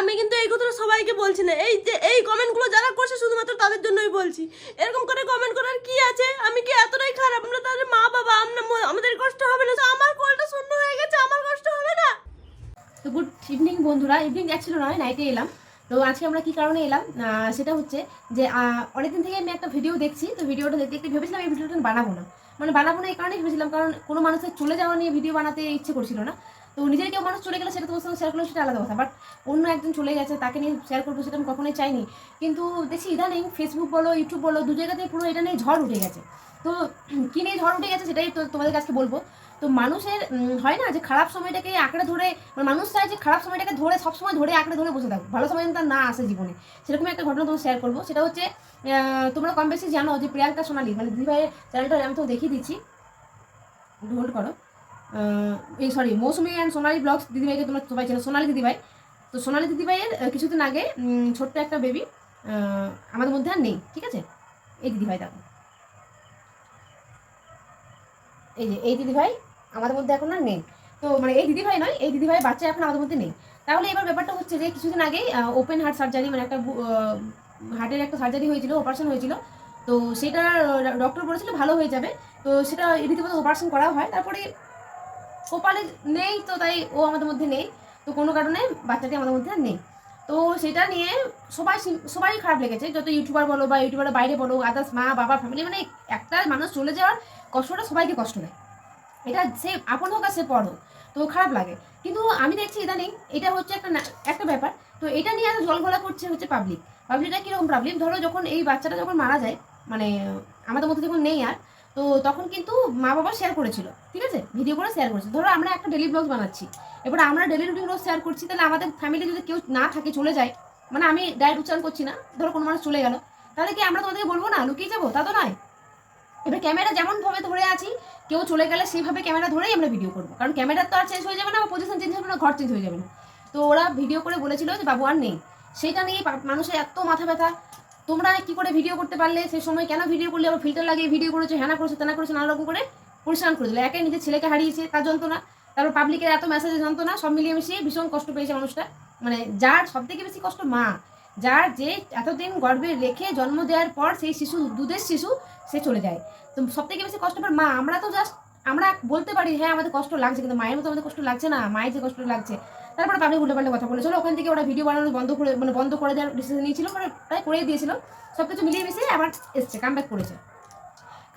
আমি কিন্তু এই কথাটা সবাইকে বলছি না। এই যে এই কমেন্টগুলো যারা করছে শুধুমাত্র তাদের জন্যই বলছি। এরকম করে কমেন্ট করার কি আছে? আমি কি এতটাই খারাপ? আমরা তাদের মা বাবা, আমরা আমাদের কষ্ট হবে না। আমার কোলটা শূন্য হয়ে গেছে, আমার কষ্ট হবে না। তো গুড ইভিনিং বন্ধুরা। ইভিনিং অ্যাকচুয়ালি নয় নাইটে এলাম। তো আজকে আমরা কি কারণে এলাম? সেটা হচ্ছে যে অনেকদিন থেকে আমি একটা ভিডিও দেখছি। তো ভিডিওটা দেখতে দেখতে ভেবেছিলাম এই ভিডিওটা বানাবো না। মানে বানাবো না এই কারণেই ভেবেছিলাম, কারণ কোনো মানুষের চলে যাওয়া নিয়ে ভিডিও বানাতে ইচ্ছে করছিল না। তো নিজের কেউ মানুষ চলে গেলে সেটা তোমার সঙ্গে শেয়ার করলে সেটা আলাদা কথা। বাট অন্য একজন চলে গেছে, তাকে নিয়ে শেয়ার করব সেটা আমি কখনোই চাইনি। কিন্তু দেখছি ইদানিং ফেসবুক বলো ইউটিউব বলো, দু জায়গাতেই পুরো এটা নিয়ে ঝড় উঠে গেছে। তো কী নিয়ে ঝড় উঠে গেছে সেটাই তো তোমাদের কাছে বলব। তো মানুষের হয় না যে খারাপ সময়টাকে আঁকড়ে ধরে মানে মানুষ চায় যে খারাপ সময়টাকে ধরে, সবসময় ধরে আঁকড়ে ধরে বসে থাকো ভালো সময় তার না আসে জীবনে। সেরকম একটা ঘটনা তোমার শেয়ার করব। সেটা হচ্ছে তোমরা কম বেশি জানো যে প্রিয়াঙ্কা সোনালি মানে দিদিভাইয়ের চ্যানেলটা আমি তো দেখিয়ে দিচ্ছি। হোল্ড করো এই sorry Mousumi and Sonali blogs দিদিভাইকে তোমরা সবাই চেনো, সোনালি দিদিভাই। তো সোনালি দিদিভাইয়ের কিছুদিন আগে ছোট্ট একটা বেবি আমাদের মধ্যে আর নেই, ঠিক আছে? এই দিদিভাই দেখো। এই যে, এই দিদিভাই আমাদের মধ্যে এখন আর নেই। তো মানে এই দিদিভাই নয়, এই দিদিভাই বাচ্চা এখন আমাদের মধ্যে নেই। তাহলে এবার ব্যাপারটা হচ্ছে যে, কিছুদিন আগেই ওপেন হার্ট সার্জারি মানে একটা হার্টের একটা সার্জারি হয়েছিল অপারেশন হয়েছিল। তো সেটা ডক্টর বলেছিল ভালো হয়ে যাবে। তো সেটা রীতিমতো অপারেশন করা হয়। তারপরে কপালে নেই তো তাই ও আমাদের মধ্যে নেই। তো কোনো কারণে বাচ্চাটি আমাদের মধ্যে নেই। তো সেটা নিয়ে সবাই সবাই খারাপ লেগেছে। যত ইউটিউবার বলো বা ইউটিউবারের বাইরে বলো আদার্স মা, বাবা ফ্যামিলি মানে একটা মানুষ চলে যাওয়ার কষ্টটা সবাইকে কষ্ট দেয়। এটা সে আপন হোক আর সে পর হোক, তো খারাপ লাগে। কিন্তু আমি দেখছি ইদানিং এটা হচ্ছে একটা একটা ব্যাপার। তো এটা নিয়ে এত জলঘোলা করছে হচ্ছে পাবলিক পাবলিকটা কীরকম পাবলিক ধরো যখন এই বাচ্চাটা যখন মারা যায় মানে আমাদের মধ্যে যখন নেই আর তো তখন কিন্তু মা বাবা শেয়ার করেছিল, ঠিক আছে? ভিডিও করে শেয়ার করেছে ধরো আমরা একটা ডেলি ব্লগ বানাচ্ছি। এবার আমরা ডেলি রুটিন রোজ শেয়ার করছি, তাহলে আমাদের ফ্যামিলি যদি কেউ না থাকে, চলে যায় মানে আমি ডায়েট উচ্চারণ করছি না, ধরো কোনো মানুষ চলে গেল, তাহলে কি আমরা তোমাদেরকে বলব না? লুকিয়ে যাব? তা তো নয়। এবার ক্যামেরা যেমন ভাবে ধরে আছি, কেউ চলে গেলে সেইভাবে ক্যামেরা ধরেই আমরা ভিডিও করব। কারণ ক্যামেরা তো আর চেঞ্জ হয়ে যাবে না, বা পজিশন চেঞ্জ হবে না, ঘর চেঞ্জ হয়ে যাবে না। তো ওরা ভিডিও করে বলেছিল যে, বাবু, আর নেই। সেইটা নিয়ে পা- মানুষের এত মাথা ব্যথা। তোমরা কি করে ভিডিও করতে পারলে? সেই সময় কেন ভিডিও করলে? আবার ফিল্টার লাগিয়ে ভিডিও করেছ হ্যানা করেছ, তেনা করেছ, নানা রকম করে পরিশ্রম করে দিল। একে নিজের ছেলেকে হারিয়েছে তার যন্ত্রণা তারপর পাবলিকের এত মেসেজে যন্ত্রণা সব মিলিয়ে মিশিয়ে ভীষণ কষ্ট পেয়েছে মানুষটা। মানে যার সব থেকে বেশি কষ্ট মা, যার যে এতদিন গর্বে রেখে জন্ম দেওয়ার পর সেই শিশু, দুধের শিশু, সে চলে যায়। তো সব থেকে বেশি কষ্ট পায় মা। আমরা তো জাস্ট আমরা বলতে পারি হ্যাঁ আমাদের কষ্ট লাগছে, কিন্তু মায়ের মতো আমাদের কষ্ট লাগছে না। মায়ের যে কষ্ট লাগছে তারপরে পাবলিক উল্টো পাল্টা কথা বলেছিল ওখান থেকে ওরা ভিডিও বানানো বন্ধ করে মানে বন্ধ করে দেওয়ার ডিসিশন নিয়েছিল মানে প্রায় করেই দিয়েছিল। সব কিছু মিলিয়ে মিশিয়ে আবার এসছে কামব্যাক করেছে।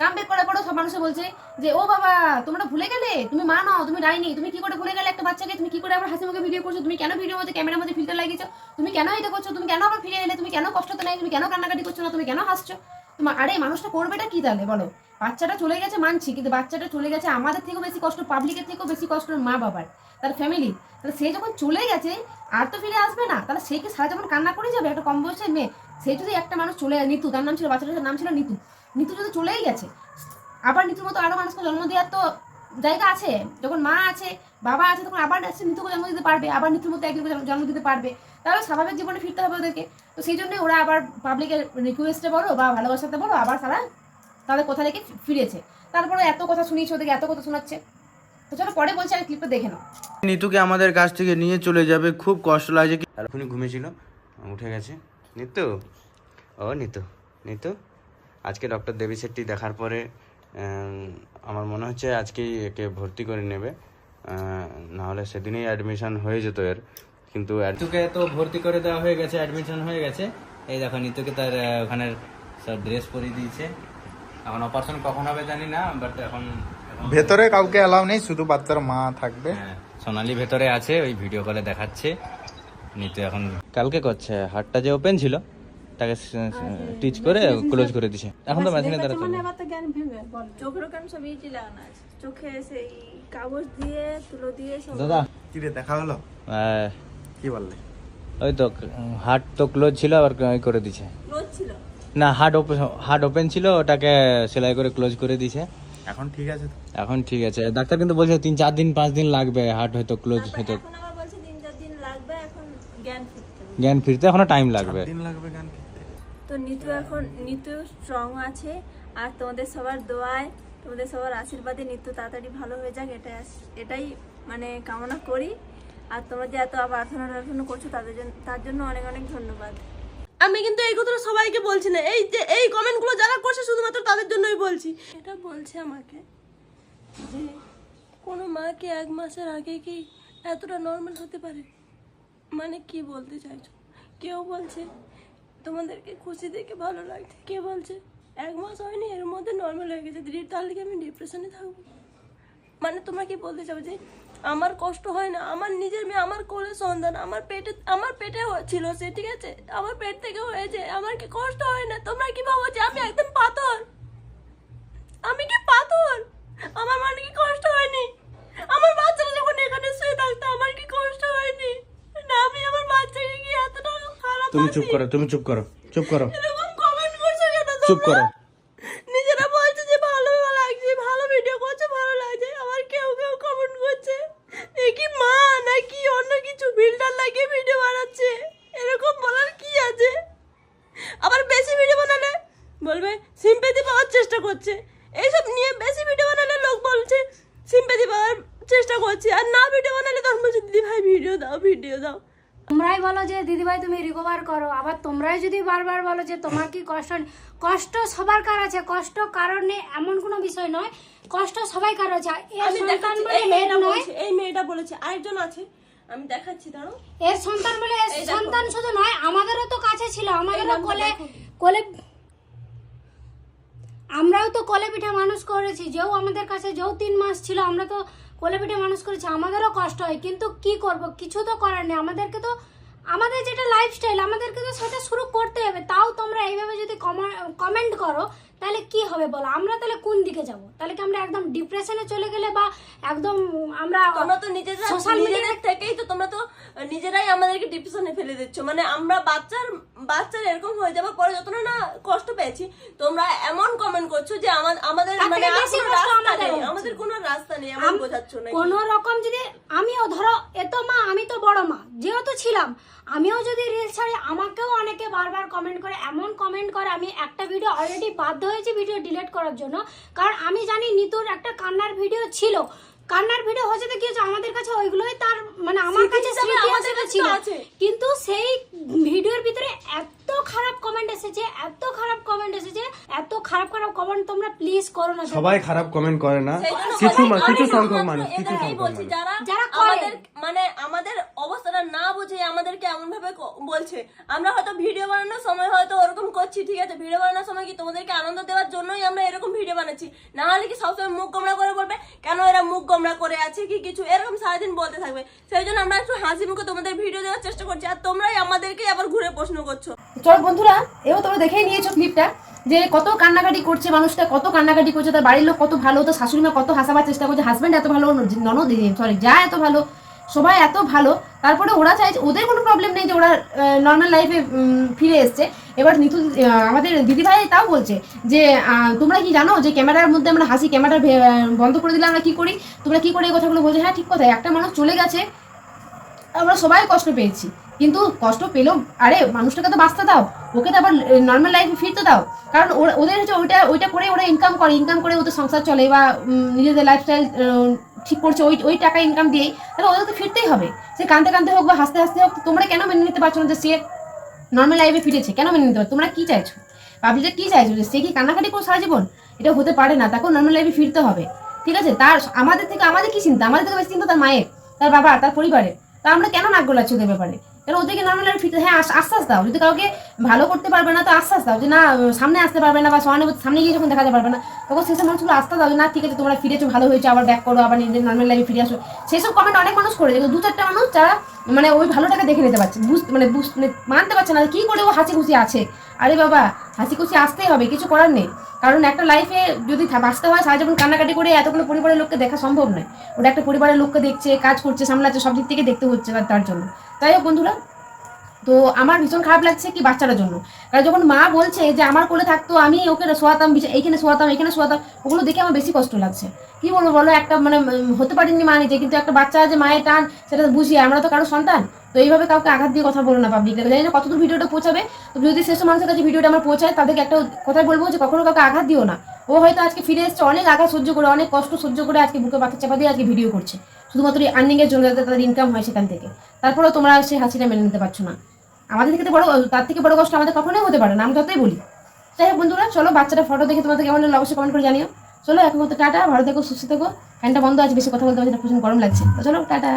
কামব্যাক করার পরেও সব মানুষে বলছে যে, ও বাবা, তোমরা ভুলে গেলে? তুমি মা নাও, তুমি ডাইনি, তুমি কি করে ভুলে গেলে একটা বাচ্চাকে? তুমি কি করে আবার হাসি মুখে ভিডিও করছ? তুমি কেন ভিডিওর মধ্যে ক্যামেরার মধ্যে ফিল্টার লাগিয়েছো? তুমি কেন এটা করছ? তুমি কেন আবার ফিরে এলে? তুমি কেন কষ্টতে নাই তুমি কেন কান্নাকাটি করছ না? তুমি কেন হাসছো? তোমার আরে, মানুষটা করবেটা কি তাহলে? বলো। বাচ্চাটা চলে গেছে মানছি, কিন্তু বাচ্চাটা চলে গেছে আমাদের থেকেও বেশি কষ্ট পাবলিকের থেকেও বেশি কষ্ট মা বাবার, তার ফ্যামিলি তাহলে সে যখন চলে গেছে, আর তো ফিরে আসবে না, তাহলে সে কি সারা যখন কান্না করে যাবে? একটা কম বয়সের মেয়ে, সে যদি একটা মানুষ চলে যায়, নিতু, তার নাম ছিল, বাচ্চাটার নাম ছিল নিতু। নিতু যদি চলেই গেছে, আবার নিতুর মতো আরও মানুষকে জন্ম দেওয়ার তো জায়গা আছে। যখন মা আছে, বাবা আছে, তখন আবার সে নিতুকে জন্ম দিতে পারবে, আবার নিতুর মতো একদিকে জন্ম- জন্ম দিতে পারবে। তাহলে স্বাভাবিক জীবনে ফিরতে হবে ওদেরকে। তো সেই জন্য ওরা আবার পাবলিকের রিকোয়েস্টে বলো বা ভালোবাসাতে বলো, আবার তারা তাদের কোথা থেকে ফিরেছে? তারপরে এত কথা শুনিয়েছে ওদেরকে এত কথা শোনাচ্ছে। তো চলো পরে বলছি আমি ক্লিপটা দেখে নাও। নিতুকে আমাদের কাছ থেকে নিয়ে চলে যাবে খুব কষ্ট লাগছে কি এখনই ঘুমিয়েছিল উঠে গেছে। নিতু? ও নিতু। নিতু? আজকে ডক্টর দেবী শেট্টি দেখার পরে আমার মনে হচ্ছে আজকেই একে ভর্তি করে নেবে। নাহলে সেদিনেই অ্যাডমিশন হয়ে যেত এর। কিন্তু নিতুকে তো ভর্তি করে দেওয়া হয়ে গেছে অ্যাডমিশন হয়ে গেছে। এই দেখো নিতুকে তার ওখানের সব ড্রেস পরিয়ে দিয়েছে। এখন অপারেশন কখন হবে জানি না বাট এখন ভেতরে কাউকে অ্যালাউ নেই শুধু বাচ্চার মা থাকবে। হ্যাঁ, সোনালি ভেতরে আছে ওই ভিডিও কলে দেখাচ্ছে। নিতে এখন কালকে করছে হাটটা যে ওপেন ছিল তাকে টিচ করে ক্লোজ করে দিছে। এখন তো মেশিনে দ্বারা চলে চোখের কান সব ইজি লাগানো আছে? চোখে সেই কাগজ দিয়ে তুলো দিয়ে সব দাদা। কি রে দেখা হলো? আহ, কি বললে? ওই তো হাট তো ক্লোজ ছিল আবার ওই করে দিছে। রোজ ছিল? না হাট ওপেন হাট ওপেন ছিল ওটাকে সেলাই করে ক্লোজ করে দিছে। এখন ঠিক আছে তো? এখন ঠিক আছে। ডাক্তার কিন্তু বলছে তিন চার দিন পাঁচ দিন লাগবে হার্ট হয়তো ক্লোজ হয়তো। এখন আবার বলছে তিন চার দিন লাগবে এখন জ্ঞান ফিরতে জ্ঞান ফিরতে এখনও টাইম লাগবে। তো নিতু এখন নিতু স্ট্রং আছে আর তোমাদের সবার দোয়ায় তোমাদের সবার আশীর্বাদে নিতু তাড়াতাড়ি ভালো হয়ে যাক এটা এটাই মানে কামনা করি। আর তোমরা যে এত প্রার্থনা টার্থনা করছ তাদের জন্য তার জন্য অনেক অনেক ধন্যবাদ। আমি কিন্তু এই কথাটা সবাইকে বলছি না। এই যে, এই কমেন্টগুলো যারা করছে শুধুমাত্র তাদের জন্যই বলছি। এটা বলছে আমাকে যে কোনো মাকে এক মাসের আগে কি এতটা নর্মাল হতে পারে? মানে কি বলতে চাইছো? কেউ বলছে, তোমাদেরকে খুশি দেখে ভালো লাগছে। কে বলছে, এক মাস হয়নি, এর মধ্যে নর্মাল হয়ে গেছে। দিদি তাহলে কি আমি ডিপ্রেশনে থাকব? মানে তোমরা কি বলতে চাও যে আমার কষ্ট হয় না? আমার নিজের মেয়ে আমার কোলে সন্তান আমার পেটে আমার পেটে ছিল সে ঠিক আছে? আমার পেট থেকে হয়েছে। আমার কি কষ্ট হয় না? তোমরা কি ভাবো যে আমি একদম পাথর? আমি কি পাথর? আমার মানে কি কষ্ট হয়নি? আমার বাচ্চাটা যখন এখানে শুয়ে থাকতো আমার কি কষ্ট হয়নি? না আমি আমার বাচ্চাকে কি এতটা খারাপ তুমি চুপ করো তুমি চুপ করো চুপ করো। চুপ করো নিজেরা বলছে যে ভালো লাগছে ভালো ভিডিও করছে ভালো লাগছে আবার কেউ কেউ কমেন্ট করছে এ কি মা নাকি অন্য কিছু ফিল্টার লাগিয়ে ভিডিও বানাচ্ছে এরকম বলার কি আছে আবার বেশি ভিডিও বানালে সিম্পেথি পাওয়ার চেষ্টা করছে। এইসব নিয়ে বেশি ভিডিও বানালে লোক বলছে সিম্পেথি পাওয়ার চেষ্টা করছে। আর না ভিডিও বানালে তখন বলছে দিদি ভাই ভিডিও দাও ভিডিও দাও। তোমরাই বলো যে দিদিভাই তুমি রিকভার করো। আবার তোমরাই যদি বারবার বলো যে তোমার কি কষ্ট কষ্ট সবার কার আছে? কষ্ট কারণে এমন কোনো বিষয় নয়। কষ্ট সবাই কার আছে? এই মেয়েটা বলেছে এই মেয়েটা বলেছে আরেকজন আছে। আমি দেখাচ্ছি দাঁড়াও। এর সন্তান বলে সন্তান শুধু নয় আমাদেরও তো কাছে ছিল। আমাদেরও কোলে কোলে আমরাও তো কলে পিঠে মানুষ করেছি, যেও আমাদের কাছে যেও তিন মাস ছিল, আমরা তো কলে পিঠে মানুষ করেছি, আমাদেরও কষ্ট হয়, কিন্তু কি করব? কিছু তো করার নেই, আমাদেরকে তো, আমাদের যেটা লাইফস্টাইল আমাদেরকে তো সেটা শুরু করতে হবে, তাও তোমরা এইভাবে যদি কমেন্ট করো তাহলে কি হবে বলো? আমরা তাহলে কোন দিকে যাব? তাহলে কি আমরা একদম ডিপ্রেশনে চলে গেলে বা একদম আমরা তোমরা তো নিজেরা সোশ্যাল নিজেদের থেকেই তো তোমরা তো নিজেরাই আমাদেরকে ডিপ্রেশনে ফেলে দিচ্ছ। মানে আমরা বাচ্চার বাচ্চার এরকম হয়ে যাওয়ার পরে যত না কষ্ট পেয়েছি তোমরা এমন কমেন্ট করছ যে আমাদের মানে আমাদের কোনো রাস্তা নেই এমন বোঝাচ্ছ না কোন রকম যদি আমিও ধরো এত মা আমি তো বড় মা যেহেতু ছিলাম আমিও যদি রিলস ছাড়ি আমাকেও অনেকে বারবার কমেন্ট করে এমন কমেন্ট করে আমি একটা ভিডিও অলরেডি বাধ্য হয়েছি ভিডিও ডিলিট করার জন্য। কারণ আমি জানি নিতুর একটা কান্নার ভিডিও ছিল। কান্নার ভিডিও হচ্ছে তো কি হচ্ছে আমাদের কাছে ওইগুলোই তার মানে আমার কাছে আমাদের কাছে ছিল। তো আছে। কিন্তু সেই ভিডিওর ভিতরে এত খারাপ কমেন্ট এসেছে এত খারাপ কমেন্ট এসেছে এত খারাপ খারাপ কমেন্ট তোমরা প্লিজ করো না সবাই খারাপ কমেন্ট করে না। কিছু কিছু সংখ্যক মানুষ কিছু সংখ্যক মানুষ। যারা যারা করে। মানে আমাদের অবস্থাটা না বুঝে আমাদেরকে এমন ভাবে বলছে। আমরা হয়তো ভিডিও বানানোর সময় হয়তো ওরকম করছি, ঠিক আছে? ভিডিও বানানোর সময় কি তোমাদেরকে আনন্দ দেওয়ার জন্যই আমরা এরকম ভিডিও বানাচ্ছি? না হলে কি সবসময় মুখ গোমরা করে বলবে, কেন এরা মুখ গোমরা করে আছে কি কিছু? এরকম সারাদিন বলতে থাকবে। সেই জন্য আমরা একটু হাসি মুখে তোমাদের ভিডিও দেওয়ার চেষ্টা করছি, আর তোমরাই আমাদেরকে আবার ঘুরে প্রশ্ন করছ। চলো বন্ধুরা এও তোমরা দেখেই নিয়েছো ক্লিপটা যে কত কান্নাকাটি করছে মানুষটা, কত কান্নাকাটি করছে, তার বাড়ির লোক কত ভালো তো শাশুড়ি মা কত হাসাবার চেষ্টা করছে হাজব্যান্ড এত ভালো, ননদ সরি যা এত ভালো সবাই এত ভালো তারপরে ওরা চাইছে ওদের কোনো প্রবলেম নেই যে ওরা নর্মাল লাইফে ফিরে এসছে। এবার নিতু আহ, আমাদের দিদিভাই তাও বলছে যে তোমরা কি জানো যে ক্যামেরার মধ্যে আমরা হাসি ক্যামেরা বন্ধ করে দিলে আমরা কী করি? তোমরা কি করে এই কথাগুলো বলছো হ্যাঁ ঠিক কথা একটা মানুষ চলে গেছে আমরা সবাই কষ্ট পেয়েছি। কিন্তু কষ্ট পেলেও আরে মানুষটাকে তো বাঁচতে দাও। ওকে তো আবার নর্মাল লাইফে ফিরতে দাও। কারণ ওদের হচ্ছে ওইটা ওইটা করে ওরা ইনকাম করে। ইনকাম করে ওদের সংসার চলে বা নিজেদের লাইফস্টাইল ঠিক করছে, ওই ওই টাকা ইনকাম দিয়েই। তাহলে ওদের তো ফিরতেই হবে। সে কাঁদতে কাঁদতে হোক বা হাসতে হাসতে হোক তোমরা কেন মেনে নিতে পারছ না যে সে নর্মাল লাইফে ফিরেছে? কেন মেনে নিতে পারো তোমরা কি চাইছো? পাবলিকে কি চাইছো? যে সে কি কান্নাকাটি করে সারা জীবন? এটা হতে পারে না, তাকেও নর্মাল লাইফে ফিরতে হবে। ঠিক আছে? তার, আমাদের থেকে, আমাদের কি চিন্তা? আমাদের থেকে বেশি চিন্তা তার মায়ের, তার বাবা তার পরিবারের। তা আমরা কেন নাক গোলাচ্ছি ওদের ব্যাপারে? কারণ ওদেরকে নর্মাল ফিরতে হ্যাঁ আশ- আশ্বাস দাও। যদি কাউকে ভালো করতে পারবে না, তো আশ্বাস দাও। যে না সামনে আসতে পারবে না বা সহানুভূতি সামনে গিয়ে যখন দেখাতে পারবে না, তখন সেসব মানুষগুলো আস্থা দাও না, ঠিক আছে, তোমরা ফিরেছো, ভালো হয়েছে, আবার ব্যাক করো, আবার নিজের নর্মাল লাইফে ফিরে আসো। সেসব কমেন্ট অনেক মানুষ করে দু চারটা মানুষ যারা মানে ওই ভালোটাকে দেখে নিতে পারছে, বুঝতে মানে বুঝতে মানে মানতে পারছে না কি করে ও হাসি খুশি আছে। আরে বাবা হাসি খুশি আসতেই হবে, কিছু করার নেই। কারণ একটা লাইফে যদি বাঁচতে হয়, সারা জীবন কান্নাকাটি করে এতগুলো পরিবারের লোককে দেখা সম্ভব নয়। ওটা একটা পরিবারের লোককে দেখছে, কাজ করছে, সামলাচ্ছে, সব দিক থেকে দেখতে হচ্ছে তার জন্য। তাই হোক বন্ধুরা তো আমার ভীষণ খারাপ লাগছে কি বাচ্চাটার জন্য। কারণ যখন মা বলছে যে আমার কোলে থাকতো, আমি ওকে শোয়াতাম এইখানে শোয়াতাম এখানে শোয়াতাম, ওগুলো দেখে আমার বেশি কষ্ট লাগছে। কি বলব বলো, একটা মানে হতে পারেনি মা নিজে, কিন্তু একটা বাচ্চা যে মায়ের টান, সেটা বুঝি, আমরা তো কারও সন্তান। তো এইভাবে কাউকে আঘাত দিয়ে কথা বলো না পাবলিক জানি না কতদূর ভিডিওটা পৌঁছাবে, তো যদি সেসব মানুষের কাছে ভিডিওটা আমার পৌঁছায়, তাদেরকে একটা কথাই বলব যে কখনো কাউকে আঘাত দিও না। ও হয়তো আজকে ফিরে এসেছে, অনেক আঘাত সহ্য করে, অনেক কষ্ট সহ্য করে আজকে বুকে পাথর চাপা দিয়ে আজকে ভিডিও করছে। শুধুমাত্র এই আর্নিং এর জন্য যাতে তাদের ইনকাম হয় সেখান থেকে। তারপরেও তোমরা সেই হাসিটা মেনে নিতে পারছ না। আমাদের থেকে বড়, তার থেকে বড় কষ্ট আমাদের কখনোই হতে পারে না, আমি ততই বলি। যাই হোক বন্ধুরা, চলো বাচ্চাটা ফটো দেখে তোমাদের কেমন লাগল অবশ্যই কমেন্ট করে জানিও। চলো এখন তো টাটা, ভালো থেকো, সুস্থ থেকো। ফ্যানটা বন্ধ আছে, বেশি কথা বলতে পারছি প্রচুর গরম লাগছে। তো চলো, টাটা।